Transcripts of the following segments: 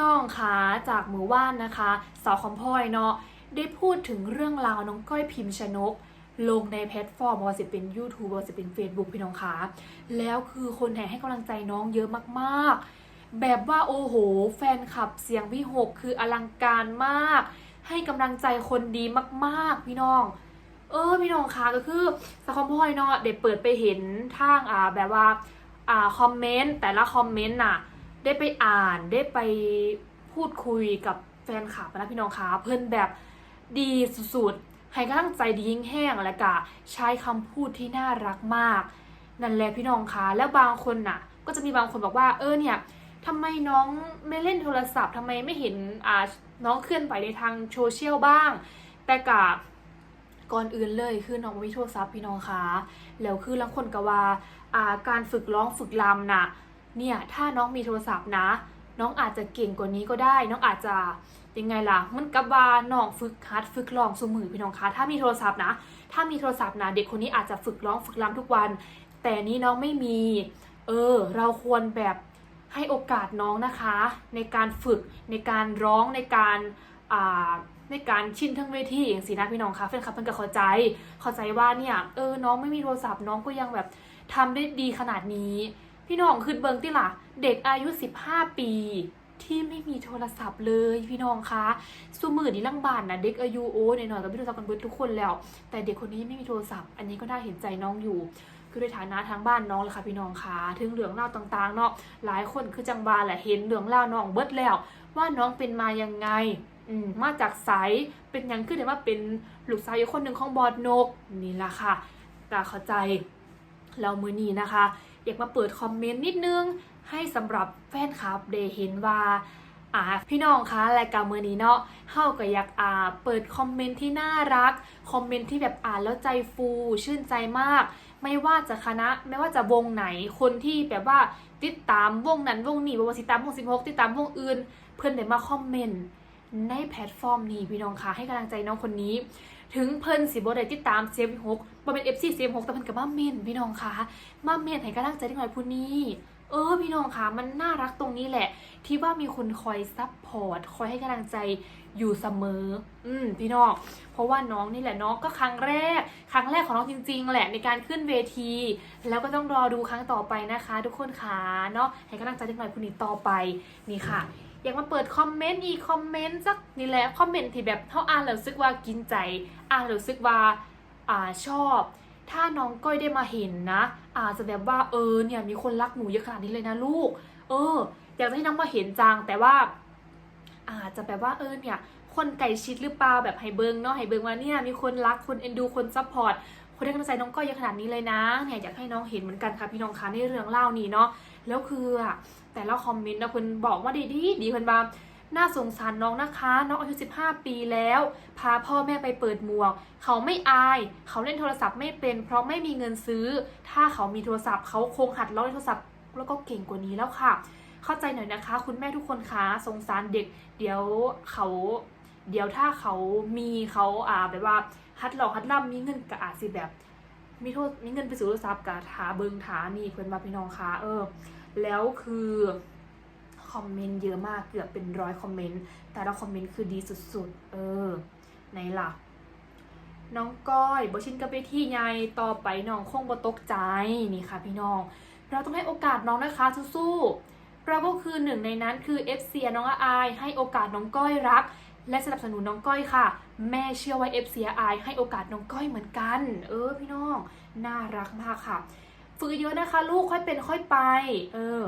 น้องคะจากมือว่านนะคะสาวคอมพลอยเนาะได้พูดถึงเรื่องราวน้องก้อยพิมพ์ชนก ลงในแพลตฟอร์มว่าจะเป็น YouTube ว่าจะเป็น Facebook พี่น้องคะแล้วคือคนแห่ให้กำลังใจน้องเยอะมากๆ แบบว่าโอ้โห แฟนคลับเสียงวิหกคืออลังการมาก ให้กำลังใจคนดีมากๆ พี่น้องเออพี่น้องคะก็คือสาวคอมพอยเนาะเด็เปิดไปเห็นทางอ่าแบบว่าอ่าคอมเมนต์แต่ละคอมเมนต์น่ะ ได้ไปอ่านได้ไปพูดคุยกับแฟนคลับนะพี่น้องคะเพื่อนแบบดีสุดๆให้กำลังใจดียิ่งแห้งและกะใช้คำพูดที่น่ารักมาก นั่นแหละพี่น้องคะแล้วบางคนน่ะ ก็จะมีบางคนบอกว่าเออเนี่ยทำไมน้องไม่เล่นโทรศัพท์ทำไมไม่เห็นอ่าน้องเคลื่อนไหวในทางโซเชียลบ้าง แต่กะก่อนอื่นเลยคือน้องบ่มีโทรศัพท์พี่น้องคะแล้วคือลังคนก็ว่าอ่าการฝึกร้องฝึกรำน่ะ เนี่ยถ้าน้องมีโทรศัพท์นะ น้องอาจจะเก่งกว่านี้ก็ได้ น้องอาจจะยังไงล่ะมันกับว่าน้องฝึกฮัดฝึกร้องสมือพี่น้องคะถ้ามีโทรศัพท์นะ ถ้ามีโทรศัพท์นะเด็กคนนี้อาจจะฝึกร้องฝึกรำทุกวัน แต่นี้น้องไม่มี เออ เราควรแบบให้โอกาสน้องนะคะ ในการฝึกในการร้องในการอ่าในการชินทั้งเวทีอย่างสีนะพี่น้องคะแฟนคลับเพิ่นก็เข้าใจ เข้าใจว่าเนี่ยเออน้องไม่มีโทรศัพท์น้องก็ยังแบบทำได้ดีขนาดนี้ พี่น้องคือเบิงติล่ะ เด็กอายุ 15 ปี ที่ไม่มีโทรศัพท์เลยพี่น้องคะสูมือนี่ลังบานนะเด็กอายุโอ้หน่อยๆก็มีโทรศัพท์กันเบิดทุกคนแล้ว แต่เด็กคนนี้ไม่มีโทรศัพท์ อันนี้ก็น่าเห็นใจน้องอยู่คือในฐานะทางบ้านน้องเลยค่ะพี่น้องคะถึงเรื่องเล่าต่างๆเนาะหลายคนคือจังบานแหละเห็นเรื่องเล่าน้องเบิดแล้ว ว่าน้องเป็นมายังไงอืมมาจากสายเป็นยังขึ้นเลยว่าเป็นลูกสาวอีกคนหนึ่งของบอดนกนี่แหละค่ะต่เข้าใจเรามือนี้นะคะ อยากมาเปิดคอมเมนต์นิดนึง ให้สำหรับแฟนคลับได้เห็นว่าอ่าพี่น้องคะรายการมือนี้เนาะเฮาก็อยากอ่าเปิดคอมเมนต์ที่น่ารัก คอมเมนต์ที่แบบอ่านแล้วใจฟูชื่นใจมาก ไม่ว่าจะคณะไม่ว่าจะวงไหนคนที่แบบว่าติดตามวงนั้นวงนี้บว่าสิตามวง16ติดตามวงอื่น เพื่อนได้มาคอมเมนต์ ในแพลตฟอร์มนี้พี่น้องคะให้กำลังใจน้องคนนี้ ถึงเพิ่นสิบ่ได้ติดตามเซฟหกบ่เป็น FC เซฟหกแต่เพิ่นก็มาเมนพี่น้องคะมาเมนให้กำลังใจเด็กน้อยผู้นี้เออพี่น้องคะมันน่ารักตรงนี้แหละ ที่ว่ามีคนคอยซัพพอร์ตคอยให้กำลังใจอยู่เสมอ อืมพี่น้อง เพราะว่าน้องนี่แหละน้องก็ครั้งแรก ครั้งแรกของน้องจริง ๆ แหละในการขึ้นเวที แล้วก็ต้องรอดูครั้งต่อไปนะคะ ทุกคนค่ะเนาะให้กำลังใจเด็กน้อยผู้นี้ต่อไปนี่ค่ะ อยากมาเปิดคอมเมนต์อีคอมเมนต์สักนี่แหละคอมเมนต์ที่แบบเขาอ่านแล้วรู้สึกว่ากินใจ อ่านแล้วรู้สึกว่าอ่าชอบ ถ้าน้องก้อยได้มาเห็นนะ อาจจะแบบว่าเออเนี่ยมีคนรักหนูเยอะขนาดนี้เลยนะลูก เอออยากจะให้น้องมาเห็นจังแต่ว่า อาจจะแบบว่าเออเนี่ยคนไก่ชิดหรือเปล่าแบบไฮเบิงเนาะไฮเบิงว่าเนี่ยมีคนรักคนเอ็นดูคนซัพพอร์ต คนให้กำลังใจน้องก้อยเยอะขนาดนี้เลยนะเนี่ยอยากให้น้องเห็นเหมือนกันค่ะพี่น้องคะในเรื่องเล่านี้เนาะแล้วคืออะแต่ละคอมเมนต์นะเพิ่นบอกว่าดีดีดีเพิ่นว่าน่าสงสารน้องนะคะ น้องอายุ 15 ปีแล้ว พาพ่อแม่ไปเปิดหมวก เขาไม่อาย เขาเล่นโทรศัพท์ไม่เป็น เพราะไม่มีเงินซื้อ ถ้าเขามีโทรศัพท์ เขาคงหัดเล่นโทรศัพท์ แล้วก็เก่งกว่านี้แล้วค่ะ เข้าใจหน่อยนะคะ คุณแม่ทุกคนคะสงสารเด็ก เดี๋ยวเขา เดี๋ยวถ้าเขามีเขาอ่าแบบว่าฮัดหลอกฮัดล่ำมีเงินกับอาจสิแบบ มีโทษมีเงินไปซื้อโทรศัพท์กับถาเบิงถานี่เพื่อนมาพี่น้องคะเออ แล้วคือคอมเมนต์เยอะมากเกือบเป็นร้อยคอมเมนต์แต่ละคอมเมนต์คือดีสุดๆ เออไหนล่ะน้องก้อยบชินกับเวทีไงต่อไปน้องคงบ่ตกใจนี่ค่ะพี่น้อง เราต้องให้โอกาสน้องนะคะสู้ๆเราก็คือหนึ่งในนั้นคือ FC น้องอาย ให้โอกาสน้องก้อยรัก และสนับสนุนน้องก้อยค่ะ แม่เชื่อว่า FC อาอายให้โอกาสน้องก้อยเหมือนกัน เออพี่น้อง น่ารักมากค่ะ ฝึกเยอะนะคะ ลูกค่อยเป็นค่อยไป เออ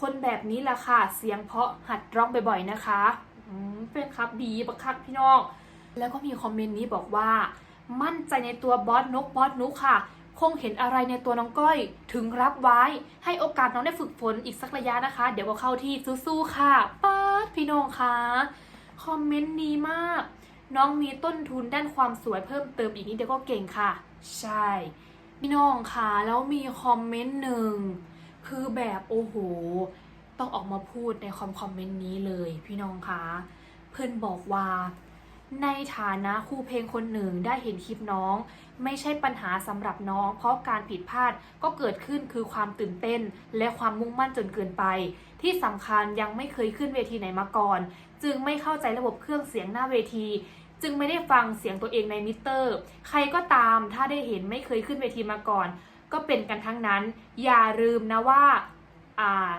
คนแบบนี้แหละค่ะ เสียงเพราะหัดร้องบ่อยๆนะคะเป็นครับดีบักคักพี่น้อง แล้วก็มีคอมเมนต์นี้บอกว่า มั่นใจในตัวบอสนกบอสนุกค่ะ คงเห็นอะไรในตัวน้องก้อย ถึงรับไว้ ให้โอกาสน้องได้ฝึกฝนอีกสักระยะนะคะ เดี๋ยวก็เข้าที่สู้ๆค่ะ ป๊าดพี่น้องค่ะ คอมเมนต์นี้มาก น้องมีต้นทุนด้านความสวยเพิ่มเติมอีกนิดเดียวก็เก่งค่ะ ใช่พี่น้องคะแล้วมีคอมเมนต์หนึ่งคือแบบโอ้โห ต้องออกมาพูดในคอมคอมเมนต์นี้เลย พี่น้องคะเพื่อนบอกว่า ในฐานะครูเพลงคนหนึ่งได้เห็นคลิปน้อง ไม่ใช่ปัญหาสำหรับน้อง เพราะการผิดพลาดก็เกิดขึ้นคือความตื่นเต้น และความมุ่งมั่นจนเกินไป ที่สำคัญยังไม่เคยขึ้นเวทีไหนมาก่อน จึงไม่เข้าใจระบบเครื่องเสียงหน้าเวที จึงไม่ได้ฟังเสียงตัวเองในมิเตอร์ ใครก็ตามถ้าได้เห็นไม่เคยขึ้นเวทีมาก่อน ก็เป็นกันทั้งนั้น อย่าลืมนะว่าอ่า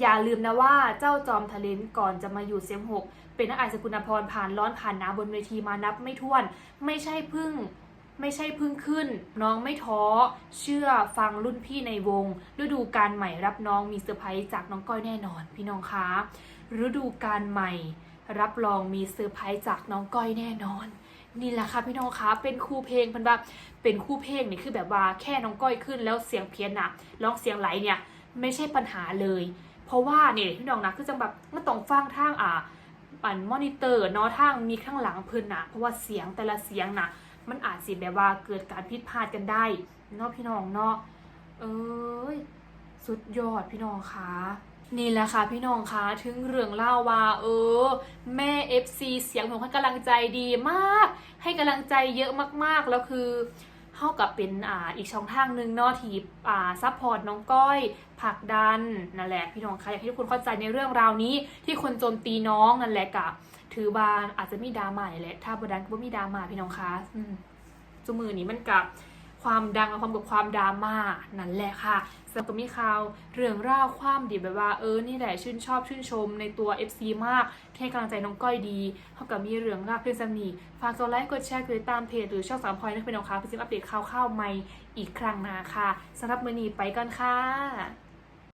อย่าลืมนะว่าเจ้าจอมทะเลนก่อนจะมาอยู่เสียงหกเป็นนักอานสกุลพรผ่านร้อนผ่านหนาวบนเวทีมานับไม่ถ้วน ไม่ใช่พึ่ง ไม่ใช่เพึ่งขึ้น น้องไม่ท้อ เชื่อฟังรุ่นพี่ในวง ฤดูการใหม่รับน้องมีเซอร์ไพรส์จากน้องก้อยแน่นอน พี่น้องคะฤดูการใหม่ รับรองมีเซอร์ไพรส์จากน้องก้อยแน่นอน นี่แหละค่ะพี่น้องคะเป็นครูเพลงเพันแบบเป็นครูเพลงนี่คือแบบว่าแค่น้องก้อยขึ้นแล้วเสียงเพี้ยนอะร้องเสียงไหลเนี่ยไม่ใช่ปัญหาเลย เพราะว่าเนี่ยพี่น้องนะคือจังแบบมันต้องฟังทางอ่าอันมอนิเตอร์เนาะทางมีข้างหลังเพิ่นนะเพราะว่าเสียงแต่ละเสียงนะ มันอาจสิแบบว่าเกิดการผิดพลาดกันได้เนาะพี่น้องเนาะเอ้ยสุดยอดพี่น้องคะนี่แหละค่ะพี่น้องคะถึงเรื่องเล่าว่าเออ แม่ FC เสียงของให้กำลังใจดีมาก ให้กำลังใจเยอะมากๆแล้วคือเท่ากับเป็นอ่าอีกช่องทางหนึ่งเนาะที่อ่าซัพพอร์ตน้องก้อยผลักดันนั่นแหละพี่น้องคะอยากให้ทุกคนเข้าใจในเรื่องราวนี้ที่คนโจมตีน้องนั่นแหละกับ ถือบานอาจจะมีดราม่าแหละถ้าบดันก็บ่มีดราม่าพี่น้องคะอืมจมือนี้มันกับความดังและความกับความดราม่านั่นแหละค่ะสำหรับมีข่าวเรื่องราวความดีแบบว่าเออนี่แหละชื่นชอบชื่นชมในตัว FC มากให้กำลังใจน้องก้อยดีเท่ากับมีเรื่องราวเพื่อนสนิทฝากกดไลค์กดแชร์กดติดตามเพจหรือช่องสามพอยนะเป็นน้องคะเพื่อจะอัปเดตข่าวๆใหม่อีกครั้งนะคะสำหรับมือนี้ไปกันค่ะ